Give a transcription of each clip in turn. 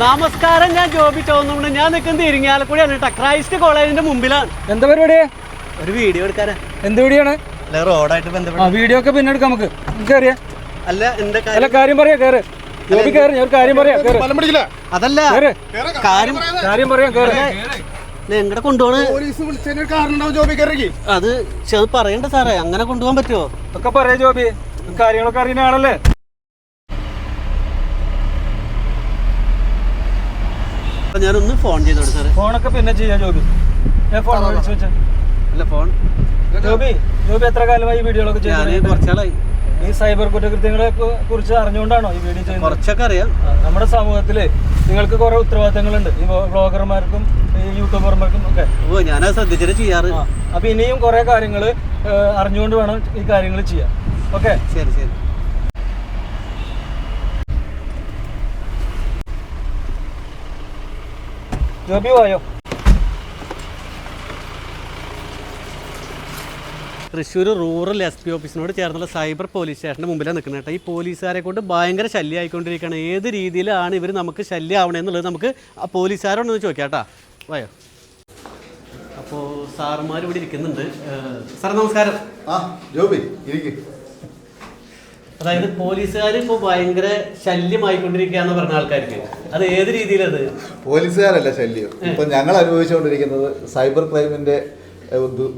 നമസ്കാരം ഞാൻ ജോബി ചോന്നുകൊണ്ട് ഞാൻ നിൽക്കുന്നത് ഇരിങ്ങാലക്കുടിയാണ് കേട്ടോ. ക്രൈസ്റ്റ് കോളേജിന്റെ മുമ്പിലാണ്. എന്താ പരിപാടി? ഒരു വീഡിയോ എടുക്കാനാ. എന്ത് വീഡിയോയാണ്? അല്ല റോഡായിട്ട് ആ ബന്ധപ്പെട്ട് വീഡിയോ ഒക്കെ പിന്നെ എടുക്കാം നമുക്ക്. കയറിയ അല്ല എന്റെ അല്ല കാര്യം പറയാ കയറ് ജോബി കയറി ഞാൻ കാര്യം പറയാ കയറ് അതല്ല കാര്യം കാര്യം പറയാം കയറ് എങ്ങടെ കൊണ്ടുപോകണ പോലീസ് വിളിച്ചതിന് ഒരു കാരണം ഉണ്ടാവും ജോബി കയറി അത് പക്ഷെ അത് പറയണ്ട സാറേ. അങ്ങനെ കൊണ്ടുപോകാൻ പറ്റുമോ ഒക്കെ പറയാ ജോബി. കാര്യങ്ങളൊക്കെ അറിയുന്ന ആളല്ലേ? ഞാനൊന്ന് ഫോൺ ചെയ്തോട്ടെ സാറേ. ഫോണൊക്കെ പിന്നെ ചെയ്യാം ജോബി. ഞാൻ ഫോൺ വിളിച്ചു വെച്ച. അല്ല ഫോൺ ജോബി ജോബി എത്ര കാലമായി ഈ വീഡിയോകളൊക്കെ ഞാൻ കുറച്ചാളായി. ഈ സൈബർ കുറ്റകൃത്യങ്ങളെ കുറിച്ച് അറിഞ്ഞുകൊണ്ടാണോ ഈ വീഡിയോ ചെയ്യുന്നത്? കുറച്ചൊക്കെ അറിയാം. നമ്മുടെ സമൂഹത്തിൽ നിങ്ങൾക്ക് കുറെ ഉത്തരവാദിത്തങ്ങളുണ്ട്. ഈ ബ്ലോഗർമാർക്കും ഈ യൂട്യൂബർമാർക്കും ഒക്കെ. ഓ ഞാനത് ശ്രദ്ധിച്ചിട്ട് ചെയ്യാറ്. അപ്പൊ ഇനിയും കുറെ കാര്യങ്ങൾ അറിഞ്ഞുകൊണ്ട് വേണം ഈ കാര്യങ്ങൾ ചെയ്യാൻ. ഓക്കെ? ശരി ശരി. ജോബി വായോ തൃശ്ശൂർ റൂറൽ എസ് പി ഓഫീസിനോട് ചേർന്നുള്ള സൈബർ പോലീസ് സ്റ്റേഷന്റെ മുമ്പിലാണ് നിൽക്കുന്നത് കേട്ടോ. ഈ പോലീസുകാരെ കൊണ്ട് ഭയങ്കര ശല്യമായിക്കൊണ്ടിരിക്കുകയാണ്. ഏത് രീതിയിലാണ് ഇവർ നമുക്ക് ശല്യമാവണമെന്നുള്ളത് നമുക്ക് ആ പോലീസുകാരോടൊന്ന് ചോദിക്കാം കേട്ടോ. വയോ. അപ്പോൾ സാറുമാർ ഇവിടെ ഇരിക്കുന്നുണ്ട് സാർ നമസ്കാരം. ആ ജോബി ഇരിക്ക്. അതായത് പോലീസുകാർ ഇപ്പോൾ ഭയങ്കര ശല്യമായിക്കൊണ്ടിരിക്കുകയാണെന്ന് പറഞ്ഞ ആൾക്കാർക്ക്. അത് ഏത് രീതിയിലത്? പോലീസുകാരല്ല ശല്യം. ഇപ്പൊ ഞങ്ങൾ അനുഭവിച്ചുകൊണ്ടിരിക്കുന്നത് സൈബർ ക്രൈമിന്റെ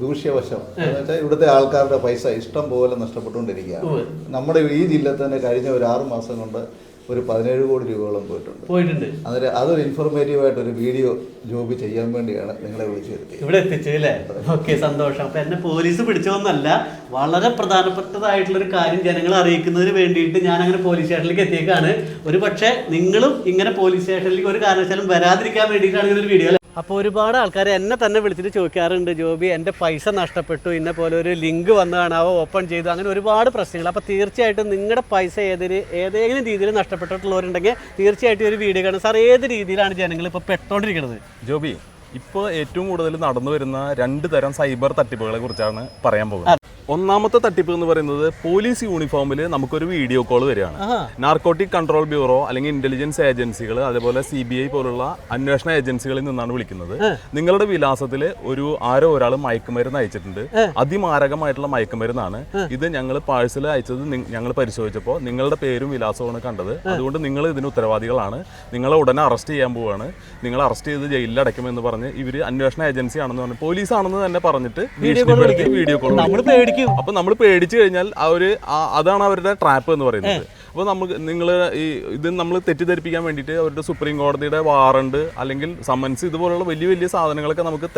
ദൂഷ്യവശം. എന്നുവെച്ചാൽ ഇവിടുത്തെ ആൾക്കാരുടെ പൈസ ഇഷ്ടം പോലെ നഷ്ടപ്പെട്ടുകൊണ്ടിരിക്കുകയാണ്. നമ്മുടെ ഈ ജില്ല തന്നെ കഴിഞ്ഞ ഒരു ആറ് മാസം കൊണ്ട് ഒരു പതിനേഴ് കോടി രൂപയോളം പോയിട്ടുണ്ട്. പോയിട്ടുണ്ട്. അന്നേരം അതൊരു ഇൻഫോർമേറ്റീവ് ആയിട്ട് ഒരു വീഡിയോ ജോബ് ചെയ്യാൻ വേണ്ടിയാണ് നിങ്ങളെ വിളിച്ചു വരുത്തിയത്. ഇവിടെ എത്തിച്ചു അല്ലേ? ഓക്കെ സന്തോഷം. അപ്പൊ എന്നെ പോലീസ് പിടിച്ചോന്നല്ല വളരെ പ്രധാനപ്പെട്ടതായിട്ടുള്ള ഒരു കാര്യം ജനങ്ങളെ അറിയിക്കുന്നതിന് വേണ്ടിയിട്ട് ഞാൻ അങ്ങനെ പോലീസ് സ്റ്റേഷനിലേക്ക് എത്തിയേക്കാണ്. ഒരു പക്ഷേ നിങ്ങളും ഇങ്ങനെ പോലീസ് സ്റ്റേഷനിലേക്ക് ഒരു കാരണവശാലും വരാതിരിക്കാൻ വേണ്ടിയിട്ടാണ് ഇങ്ങനെ ഒരു വീഡിയോ അപ്പോൾ ഒരുപാട് ആൾക്കാർ എന്നെ തന്നെ വിളിച്ചിട്ട് ചോദിക്കാറുണ്ട് ജോബി എന്റെ പൈസ നഷ്ടപ്പെട്ടു ഇന്നെ പോലെ ഒരു ലിങ്ക് വന്നു കാണാവോ ഓപ്പൺ ചെയ്തു അങ്ങനെ ഒരുപാട് പ്രശ്നങ്ങൾ. അപ്പോൾ തീർച്ചയായിട്ടും നിങ്ങളുടെ പൈസ ഏതൊരു ഏതെങ്കിലും രീതിയിൽ നഷ്ടപ്പെട്ടിട്ടുള്ളവരുണ്ടെങ്കിൽ തീർച്ചയായിട്ടും ഒരു വീഡിയോ കാണും. സാർ ഏത് രീതിയിലാണ് ജനങ്ങൾ ഇപ്പോൾ പെട്ടോണ്ടിരിക്കുന്നത് ജോബി ഇപ്പോൾ ഏറ്റവും കൂടുതൽ നടന്നു വരുന്ന രണ്ട് തരം സൈബർ തട്ടിപ്പുകളെ കുറിച്ചാണ് പറയാൻ പോകുന്നത്. ഒന്നാമത്തെ തട്ടിപ്പ് എന്ന് പറയുന്നത് പോലീസ് യൂണിഫോമിൽ നമുക്കൊരു വീഡിയോ കോൾ വരികയാണ്. നാർക്കോട്ടിക് കൺട്രോൾ ബ്യൂറോ അല്ലെങ്കിൽ ഇന്റലിജൻസ് ഏജൻസികൾ അതേപോലെ സി ബി ഐ പോലുള്ള അന്വേഷണ ഏജൻസികളിൽ നിന്നാണ് വിളിക്കുന്നത്. നിങ്ങളുടെ വിലാസത്തിൽ ഒരു ആരോ ഒരാൾ മയക്കുമരുന്ന് അയച്ചിട്ടുണ്ട്. അതിമാരകമായിട്ടുള്ള മയക്കുമരുന്നാണ്. ഇത് ഞങ്ങൾ പാഴ്സൽ അയച്ചത് ഞങ്ങൾ പരിശോധിച്ചപ്പോൾ നിങ്ങളുടെ പേരും വിലാസവുമാണ് കണ്ടത്. അതുകൊണ്ട് നിങ്ങൾ ഇതിന് ഉത്തരവാദികളാണ്. നിങ്ങളെ ഉടനെ അറസ്റ്റ് ചെയ്യാൻ പോവുകയാണ് നിങ്ങൾ അറസ്റ്റ് ചെയ്ത് ജയിലിൽ അടയ്ക്കുമെന്ന് പറഞ്ഞ് ഇവർ അന്വേഷണ ഏജൻസി ആണെന്ന് പറഞ്ഞു പോലീസ് ആണെന്ന് തന്നെ പറഞ്ഞിട്ട് വീഡിയോ കോൾ വീഡിയോ കോൾ നമ്മൾ പേടിക്കും അപ്പൊ നമ്മൾ പേടിച്ചു കഴിഞ്ഞാൽ അവർ അതാണ് അവരുടെ ട്രാപ്പ് എന്ന് പറയുന്നത്. അപ്പോൾ നമുക്ക് നിങ്ങൾ ഈ ഇത് നമ്മൾ തെറ്റിദ്ധരിപ്പിക്കാൻ വേണ്ടിയിട്ട് അവരുടെ സുപ്രീം കോടതിയുടെ വാറണ്ട് അല്ലെങ്കിൽ സമൻസ് ഇതുപോലുള്ള വലിയ വലിയ സാധനങ്ങളൊക്കെ നമുക്ക്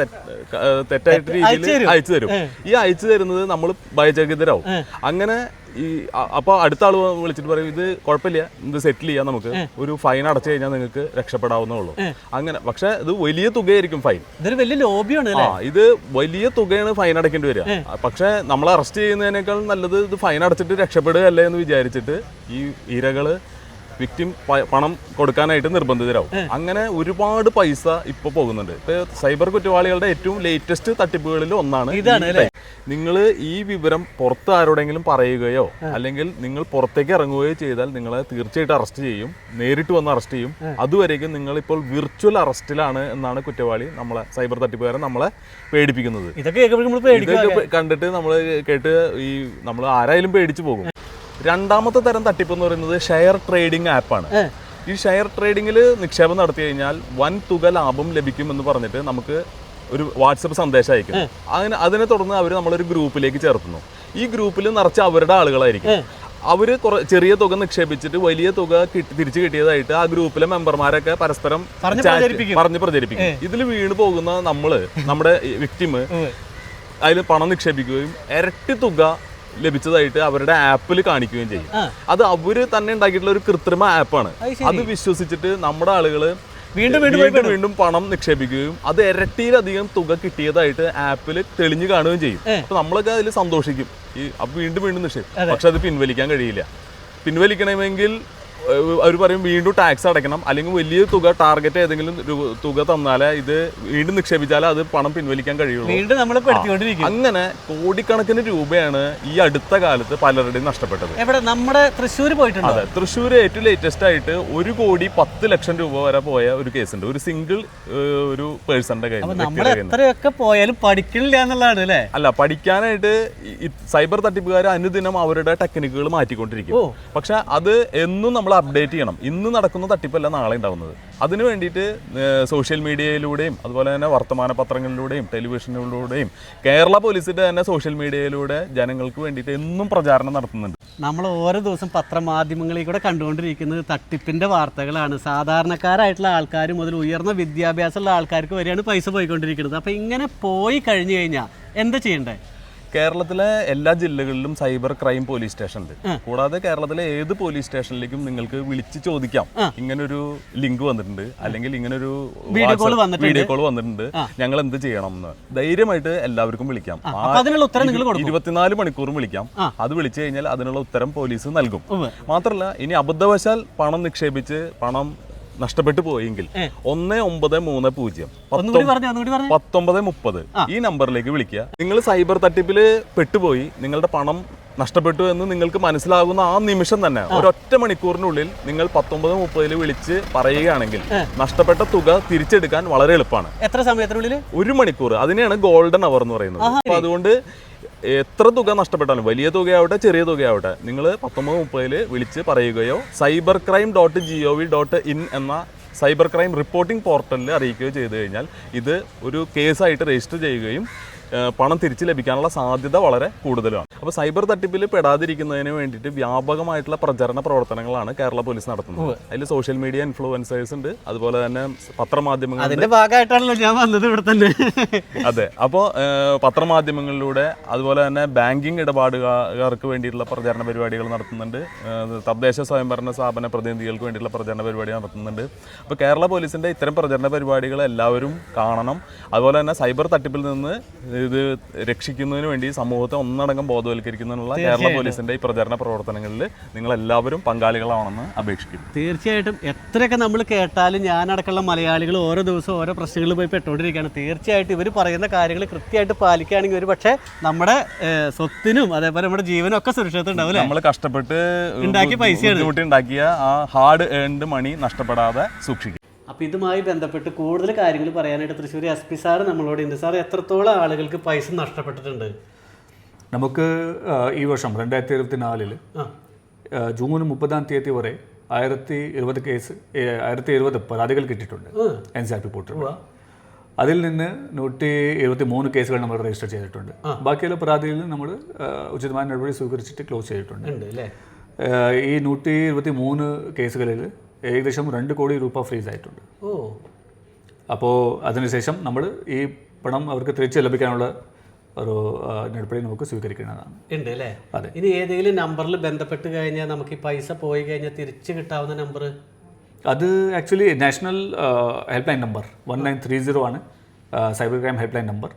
തെറ്റായിട്ട് രീതിയിൽ അയച്ചു തരും ഈ അയച്ചു തരുന്നത് നമ്മൾ ഭയചകിതരാവും അങ്ങനെ ഈ അപ്പോൾ അപ്പൊ അടുത്ത ആൾ വിളിച്ചിട്ട് പറയും ഇത് കുഴപ്പമില്ല ഇത് സെറ്റിൽ ചെയ്യാം നമുക്ക്. ഒരു ഫൈൻ അടച്ചു കഴിഞ്ഞാൽ നിങ്ങൾക്ക് രക്ഷപ്പെടാവുന്നേ ഉള്ളൂ. അങ്ങനെ പക്ഷെ ഇത് വലിയ തുകയായിരിക്കും ഫൈൻ ഇതൊരു വലിയ ലോബിയാണ് ആ ഇത് വലിയ തുകയാണ് ഫൈൻ അടയ്ക്കേണ്ടി വരിക. പക്ഷെ നമ്മൾ അറസ്റ്റ് ചെയ്യുന്നതിനേക്കാൾ നല്ലത് ഇത് ഫൈൻ അടച്ചിട്ട് രക്ഷപ്പെടുകയല്ലേ എന്ന് വിചാരിച്ചിട്ട് ഈ ഇരകൾ വിക്ടിം പണം കൊടുക്കാനായിട്ട് നിർബന്ധിതരാവും. അങ്ങനെ ഒരുപാട് പൈസ ഇപ്പൊ പോകുന്നുണ്ട്. ഇപ്പൊ സൈബർ കുറ്റവാളികളുടെ ഏറ്റവും ലേറ്റസ്റ്റ് തട്ടിപ്പുകളിൽ ഒന്നാണ് ഇതാണ് നിങ്ങൾ ഈ വിവരം പുറത്ത് ആരോടെങ്കിലും പറയുകയോ അല്ലെങ്കിൽ നിങ്ങൾ പുറത്തേക്ക് ഇറങ്ങുകയോ ചെയ്താൽ നിങ്ങളെ തീർച്ചയായിട്ടും അറസ്റ്റ് ചെയ്യും. നേരിട്ട് വന്ന് അറസ്റ്റ് ചെയ്യും. അതുവരേക്കും നിങ്ങൾ ഇപ്പോൾ വിർച്വൽ അറസ്റ്റിലാണ് എന്നാണ് കുറ്റവാളി നമ്മളെ സൈബർ തട്ടിപ്പുകാരൻ നമ്മളെ പേടിപ്പിക്കുന്നത്. ഇതൊക്കെ കണ്ടിട്ട് നമ്മൾ കേട്ട് ഈ നമ്മൾ ആരായാലും പേടിച്ചു പോകും. രണ്ടാമത്തെ തരം തട്ടിപ്പ് എന്ന് പറയുന്നത് ഷെയർ ട്രേഡിംഗ് ആപ്പാണ്. ഈ ഷെയർ ട്രേഡിംഗിൽ നിക്ഷേപം നടത്തി കഴിഞ്ഞാൽ വൻ തുക ലാഭം ലഭിക്കും എന്ന് പറഞ്ഞിട്ട് നമുക്ക് ഒരു വാട്സപ്പ് സന്ദേശം അയക്കും അങ്ങനെ അതിനെ തുടർന്ന് അവർ നമ്മളൊരു ഗ്രൂപ്പിലേക്ക് ചേർക്കുന്നു. ഈ ഗ്രൂപ്പിൽ നിറച്ച് അവരുടെ ആളുകളായിരിക്കും. അവർ കുറെ ചെറിയ തുക നിക്ഷേപിച്ചിട്ട് വലിയ തുക കിട്ടി തിരിച്ചു കിട്ടിയതായിട്ട് ആ ഗ്രൂപ്പിലെ മെമ്പർമാരൊക്കെ പരസ്പരം പറഞ്ഞ് പ്രചരിപ്പിക്കും. പറഞ്ഞ് പ്രചരിപ്പിക്കും. ഇതിൽ വീണ് പോകുന്ന നമ്മൾ നമ്മുടെ വിക്ടിമ് അതിൽ പണം നിക്ഷേപിക്കുകയും ഇരട്ടി തുക ലഭിച്ചതായിട്ട് അവരുടെ ആപ്പിൽ കാണിക്കുകയും ചെയ്യും. അത് അവർ തന്നെ ഉണ്ടാക്കിയിട്ടുള്ള ഒരു കൃത്രിമ ആപ്പാണ്. അത് വിശ്വസിച്ചിട്ട് നമ്മുടെ ആളുകൾ വീണ്ടും വീണ്ടും വീണ്ടും വീണ്ടും പണം നിക്ഷേപിക്കുകയും അത് ഇരട്ടിയിലധികം തുക കിട്ടിയതായിട്ട് ആപ്പിൽ തെളിഞ്ഞു കാണുകയും ചെയ്യും. അപ്പൊ നമ്മളൊക്കെ അതിൽ സന്തോഷിക്കും. ഈ വീണ്ടും വീണ്ടും നിക്ഷേപിക്കും പക്ഷെ അത് പിൻവലിക്കാൻ കഴിയില്ല. പിൻവലിക്കണമെങ്കിൽ അവർ പറയും വീണ്ടും ടാക്സ് അടയ്ക്കണം. അല്ലെങ്കിൽ വലിയ തുക ടാർഗറ്റ് ഏതെങ്കിലും തുക തന്നാലേ ഇത് വീണ്ടും നിക്ഷേപിച്ചാലേ അത് പണം പിൻവലിക്കാൻ കഴിയുള്ളൂ. അങ്ങനെ കോടിക്കണക്കിന് രൂപയാണ് ഈ അടുത്ത കാലത്ത് പലരുടെയും നഷ്ടപ്പെട്ടത്. എവിടെ? നമ്മുടെ തൃശ്ശൂർ പോയിട്ടുണ്ട്? അതെ തൃശ്ശൂർ ഏറ്റവും ലേറ്റസ്റ്റ് ആയിട്ട് ഒരു കോടി പത്ത് ലക്ഷം രൂപ വരെ പോയ ഒരു കേസുണ്ട്. ഒരു സിംഗിൾ ഒരു പേഴ്സന്റെ കയ്യിൽ പോയാലും പഠിക്കണില്ല എന്നുള്ളതാണ് അല്ലേ? അല്ല പഠിക്കാനായിട്ട് സൈബർ തട്ടിപ്പുകാർ അനുദിനം അവരുടെ ടെക്നിക്കുകൾ മാറ്റിക്കൊണ്ടിരിക്കും. പക്ഷെ അത് എന്നും നമ്മൾ അപ്ഡേറ്റ് ചെയ്യണം. ഇന്ന് നടക്കുന്ന തട്ടിപ്പല്ല നാളെ ഉണ്ടാവുന്നത്. അതിന് വേണ്ടിയിട്ട് സോഷ്യൽ മീഡിയയിലൂടെയും അതുപോലെ തന്നെ വർത്തമാന പത്രങ്ങളിലൂടെയും ടെലിവിഷനിലൂടെയും കേരള പോലീസിന്റെ തന്നെ സോഷ്യൽ മീഡിയയിലൂടെ ജനങ്ങൾക്ക് വേണ്ടിയിട്ട് എന്നും പ്രചാരണം നടത്തുന്നുണ്ട്. നമ്മൾ ഓരോ ദിവസം പത്രമാധ്യമങ്ങളിൽ കൂടെ കണ്ടുകൊണ്ടിരിക്കുന്നത് തട്ടിപ്പിന്റെ വാർത്തകളാണ്. സാധാരണക്കാരായിട്ടുള്ള ആൾക്കാർ മുതൽ ഉയർന്ന വിദ്യാഭ്യാസമുള്ള ആൾക്കാർക്ക് വരെയാണ് പൈസ പോയിക്കൊണ്ടിരിക്കുന്നത്. അപ്പോൾ ഇങ്ങനെ പോയി കഴിഞ്ഞു കഴിഞ്ഞാൽ എന്താ ചെയ്യണ്ടേ? കേരളത്തിലെ എല്ലാ ജില്ലകളിലും സൈബർ ക്രൈം പോലീസ് സ്റ്റേഷൻ ഉണ്ട്. കൂടാതെ കേരളത്തിലെ ഏത് പോലീസ് സ്റ്റേഷനിലേക്കും നിങ്ങൾക്ക് വിളിച്ച് ചോദിക്കാം. ഇങ്ങനൊരു ലിങ്ക് വന്നിട്ടുണ്ട്. അല്ലെങ്കിൽ ഇങ്ങനൊരു. വീഡിയോ കോൾ വന്നിട്ടുണ്ട്. ഞങ്ങൾ എന്ത് ചെയ്യണം എന്ന് ധൈര്യമായിട്ട് എല്ലാവർക്കും വിളിക്കാം. ഇരുപത്തിനാല് മണിക്കൂറും വിളിക്കാം. അത് വിളിച്ചു കഴിഞ്ഞാൽ അതിനുള്ള ഉത്തരം പോലീസ് നൽകും. മാത്രമല്ല ഇനി അബദ്ധവശാൽ പണം നിക്ഷേപിച്ച് പണം നഷ്ടപ്പെട്ടു പോയെങ്കിൽ ഒന്ന് ഒമ്പത് മൂന്ന് പൂജ്യം. പത്തൊമ്പത് മുപ്പത്. ഈ നമ്പറിലേക്ക് വിളിക്കുക. നിങ്ങൾ സൈബർ തട്ടിപ്പിൽ പെട്ടുപോയി. നിങ്ങളുടെ പണം നഷ്ടപ്പെട്ടു എന്ന് നിങ്ങൾക്ക് മനസ്സിലാകുന്ന ആ നിമിഷം തന്നെ ഒരൊറ്റ മണിക്കൂറിനുള്ളിൽ നിങ്ങൾ പത്തൊമ്പത് മുപ്പതിൽ വിളിച്ച് പറയുകയാണെങ്കിൽ നഷ്ടപ്പെട്ട തുക തിരിച്ചെടുക്കാൻ വളരെ എളുപ്പമാണ്. എത്ര സമയത്തിനുള്ളിൽ ഒരു മണിക്കൂർ അതിനെയാണ് ഗോൾഡൻ അവർ എന്ന് പറയുന്നത്. അപ്പൊ അതുകൊണ്ട് എത്ര തുക നഷ്ടപ്പെട്ടാലും വലിയ തുകയാവട്ടെ ചെറിയ തുകയാവട്ടെ നിങ്ങൾ പത്തൊമ്പത് മുപ്പതിൽ വിളിച്ച് പറയുകയോ cyber crime dot G O V dot in എന്ന സൈബർ ക്രൈം റിപ്പോർട്ടിംഗ് പോർട്ടലിൽ അറിയിക്കുകയോ ചെയ്തു കഴിഞ്ഞാൽ ഇത് ഒരു കേസായിട്ട് രജിസ്റ്റർ ചെയ്യുകയും പണം തിരിച്ച് ലഭിക്കാനുള്ള സാധ്യത വളരെ കൂടുതലാണ്. അപ്പോൾ സൈബർ തട്ടിപ്പിൽ പെടാതിരിക്കുന്നതിന് വേണ്ടിയിട്ട് വ്യാപകമായിട്ടുള്ള പ്രചരണ പ്രവർത്തനങ്ങളാണ് കേരള പോലീസ് നടത്തുന്നത്. അതിൽ സോഷ്യൽ മീഡിയ ഇൻഫ്ലുവൻസേഴ്സ് ഉണ്ട് അതുപോലെ തന്നെ പത്രമാധ്യമങ്ങൾ അതിന്റെ ഭാഗമായിട്ടാണല്ലോ ഞാൻ വന്നത് ഇവിടെ തന്നെ. അതെ അപ്പോൾ പത്രമാധ്യമങ്ങളിലൂടെ അതുപോലെ തന്നെ ബാങ്കിങ് ഇടപാടുകാർക്ക് വേണ്ടിയിട്ടുള്ള പ്രചരണ പരിപാടികൾ നടത്തുന്നുണ്ട്. തദ്ദേശ സ്വയംഭരണ സ്ഥാപന പ്രതിനിധികൾക്ക് വേണ്ടിയിട്ടുള്ള പ്രചരണ പരിപാടി നടത്തുന്നുണ്ട്. അപ്പോൾ കേരള പോലീസിന്റെ ഇത്തരം പ്രചരണ പരിപാടികൾ എല്ലാവരും കാണണം. അതുപോലെ തന്നെ സൈബർ തട്ടിപ്പിൽ നിന്ന് ഇത് രക്ഷിക്കുന്നതിന് വേണ്ടി സമൂഹത്തെ ഒന്നടങ്കം ബോധവൽക്കരിക്കുന്നതിനുള്ള കേരള പോലീസിന്റെ ഈ പ്രചരണ പ്രവർത്തനങ്ങളിൽ നിങ്ങൾ എല്ലാവരും പങ്കാളികളാണെന്ന് അപേക്ഷിക്കുന്നു. തീർച്ചയായിട്ടും എത്രയൊക്കെ നമ്മൾ കേട്ടാലും ഞാനടക്കമുള്ള മലയാളികൾ ഓരോ ദിവസവും ഓരോ പ്രശ്നങ്ങളിൽ പോയി പെട്ടുകൊണ്ടിരിക്കുകയാണ്. തീർച്ചയായിട്ടും ഇവർ പറയുന്ന കാര്യങ്ങൾ കൃത്യമായിട്ട് പാലിക്കുകയാണെങ്കിൽ ഒരു പക്ഷേ നമ്മുടെ സ്വത്തിനും അതേപോലെ നമ്മുടെ ജീവനും ഒക്കെ സുരക്ഷിതം ഉണ്ടാവും നമ്മൾ കഷ്ടപ്പെട്ട് ഉണ്ടാക്കിയ പൈസ ഉണ്ടാക്കിയ ആ ഹാർഡ് ഏൺഡ് മണി നഷ്ടപ്പെടാതെ സൂക്ഷിക്കും അപ്പോൾ ഇതുമായി ബന്ധപ്പെട്ട് കൂടുതൽ കാര്യങ്ങൾ പറയാനായിട്ട് തൃശ്ശൂർ എസ് പി സാറ് നമ്മളോട് ഉണ്ട്. സാർ എത്രത്തോളം ആളുകൾക്ക് പൈസ നഷ്ടപ്പെട്ടിട്ടുണ്ട്? നമുക്ക് ഈ വർഷം രണ്ടായിരത്തി ഇരുപത്തി നാലിൽ ജൂൺ മുപ്പതാം തീയതി വരെ ആയിരത്തി ഇരുപത് കേസ് ആയിരത്തി ഇരുപത് പരാതികൾ കിട്ടിയിട്ടുണ്ട് N C R P portal അതിൽ നിന്ന് നൂറ്റി എഴുപത്തി മൂന്ന് കേസുകൾ നമ്മൾ രജിസ്റ്റർ ചെയ്തിട്ടുണ്ട്. ബാക്കിയുള്ള പരാതിയിൽ നമ്മൾ ഉചിതമായ നടപടി സ്വീകരിച്ചിട്ട് ക്ലോസ് ചെയ്തിട്ടുണ്ട്. ഈ നൂറ്റി ഇരുപത്തി മൂന്ന് കേസുകളിൽ ഏകദേശം രണ്ട് കോടി രൂപ ഫ്രീസ് ആയിട്ടുണ്ട്. ഓ. അപ്പോൾ അതിനുശേഷം നമ്മൾ ഈ പണം അവർക്ക് തിരിച്ച് ലഭിക്കാനുള്ള ഒരു നടപടി നമുക്ക് സ്വീകരിക്കുന്നതാണ് ഉണ്ട് അല്ലേ? അതെ. ഇനി ഏതെങ്കിലും നമ്പറിൽ ബന്ധപ്പെട്ട് കഴിഞ്ഞാൽ നമുക്ക് ഈ പൈസ പോയി കഴിഞ്ഞാൽ തിരിച്ച് കിട്ടാവുന്ന നമ്പർ അത് actually national help line number one nine three zero ആണ് cyber crime help line number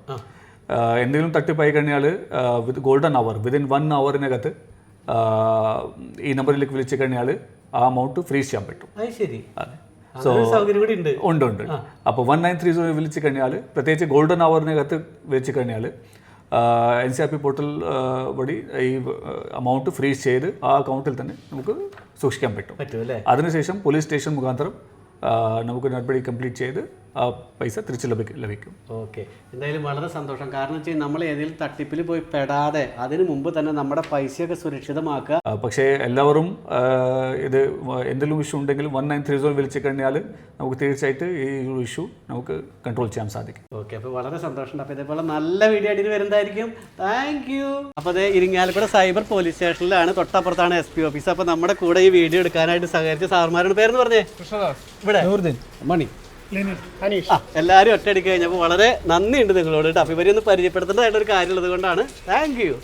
എന്തെങ്കിലും തട്ടിപ്പായി കഴിഞ്ഞാൽ with golden hour within one അവറിനകത്ത് ഈ നമ്പറിലേക്ക് വിളിച്ചു കഴിഞ്ഞാൽ ആ എമൗണ്ട് ഫ്രീസ് ചെയ്യാൻ പറ്റും. സോ ശരി. അതെ. ഉണ്ട്. ഉണ്ട് അപ്പോൾ വൺ നയൻ ത്രീ സീറോ വിളിച്ചു കഴിഞ്ഞാൽ പ്രത്യേകിച്ച് ഗോൾഡൻ അവറിനകത്ത് വിളിച്ചു കഴിഞ്ഞാൽ N C R P portal വഴി ഈ എമൗണ്ട് ഫ്രീസ് ചെയ്ത് ആ അക്കൗണ്ടിൽ തന്നെ നമുക്ക് സൂക്ഷിക്കാൻ പറ്റും. അതിനുശേഷം പോലീസ് സ്റ്റേഷൻ മുഖാന്തരം നമുക്ക് നടപടി കംപ്ലീറ്റ് ചെയ്ത് ആ പൈസ തിരിച്ച് ലഭിക്കും ലഭിക്കും. ഓക്കെ. എന്തായാലും വളരെ സന്തോഷം. കാരണം വെച്ചാൽ നമ്മൾ ഏതെങ്കിലും തട്ടിപ്പിൽ പോയി പെടാതെ അതിനു മുമ്പ് തന്നെ നമ്മുടെ പൈസയൊക്കെ സുരക്ഷിതമാക്കുക. പക്ഷേ എല്ലാവരും ഇത് എന്തെങ്കിലും ഇഷ്യൂ ഉണ്ടെങ്കിൽ വൺ നയൻ ത്രീ സീറോ വിളിച്ചു കഴിഞ്ഞാൽ നമുക്ക് തീർച്ചയായിട്ടും ഈ ഒരു ഇഷ്യൂ നമുക്ക് കൺട്രോൾ ചെയ്യാൻ സാധിക്കും. ഓക്കെ. അപ്പോൾ വളരെ സന്തോഷമുണ്ട്. അപ്പോൾ ഇതേപോലെ നല്ല വീഡിയോ ആയിട്ട് വരുന്നതായിരിക്കും. താങ്ക് യു അപ്പോൾ അതേ ഇരിങ്ങാലക്കുട സൈബർ പോലീസ് സ്റ്റേഷനിലാണ്. തൊട്ടപ്പുറത്താണ് എസ് പി ഓഫീസ് അപ്പോൾ നമ്മുടെ കൂടെ ഈ വീഡിയോ എടുക്കാനായിട്ട് സഹകരിച്ച സാറുമാരുടെ പേരെന്ന് പറഞ്ഞേ? ഇവിടെ. മണി. ആ എല്ലാവരും ഒറ്റയടിക്ക് കഴിഞ്ഞപ്പോൾ വളരെ നന്ദിയുണ്ട് നിങ്ങളോട് കേട്ടോ. അപ്പോൾ ഇവരെയൊന്ന് പരിചയപ്പെടുത്തേണ്ടതായിട്ടൊരു കാര്യമുള്ളത് കൊണ്ടാണ്. Thank you